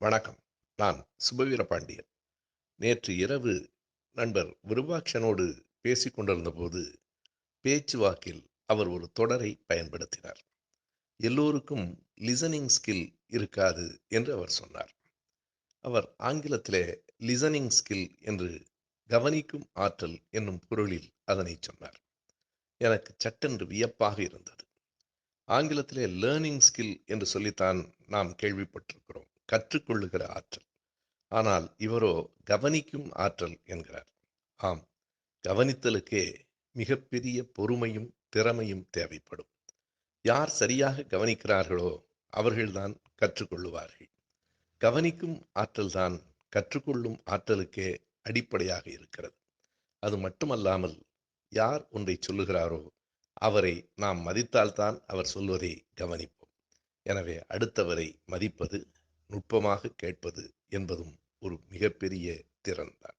வணக்கம். நான் சுபவீர பாண்டியன். நேற்று இரவு நண்பர் விருபாக்ஷனோடு பேசி கொண்டிருந்தபோது பேச்சுவாக்கில் அவர் ஒரு தொடரை பயன்படுத்தினார். எல்லோருக்கும் லிசனிங் ஸ்கில் இருக்காது என்று அவர் சொன்னார். அவர் ஆங்கிலத்திலே லிசனிங் ஸ்கில் என்று கவனிக்கும் ஆற்றல் என்னும் பொருளில் அதனை சொன்னார். எனக்கு சட்டென்று வியப்பாக இருந்தது. ஆங்கிலத்திலே லேர்னிங் ஸ்கில் என்று சொல்லித்தான் நாம் கேள்விப்பட்டிருக்கிறோம். கற்றுக்கொள்ளுகிற ஆற்றல். ஆனால் இவரோ கவனிக்கும் ஆற்றல் என்கிறார். ஆம் கவனித்தலுக்கே மிகப்பெரிய பொறுமையும் திறமையும் தேவைப்படும். யார் சரியாக கவனிக்கிறார்களோ அவர்கள்தான் கற்றுக்கொள்ளுவார்கள். கவனிக்கும் ஆற்றல்தான் கற்றுக்கொள்ளும் ஆற்றலுக்கே அடிப்படையாக இருக்கிறது. அது மட்டுமல்லாமல் யார் ஒன்றை சொல்லுகிறாரோ அவரை நாம் மதித்தால்தான் அவர் சொல்வதை கவனிப்போம். எனவே அடுத்தவரை மதிப்பது நுட்பமாக கேட்பது என்பதும் ஒரு மிகப்பெரிய திறன்தான்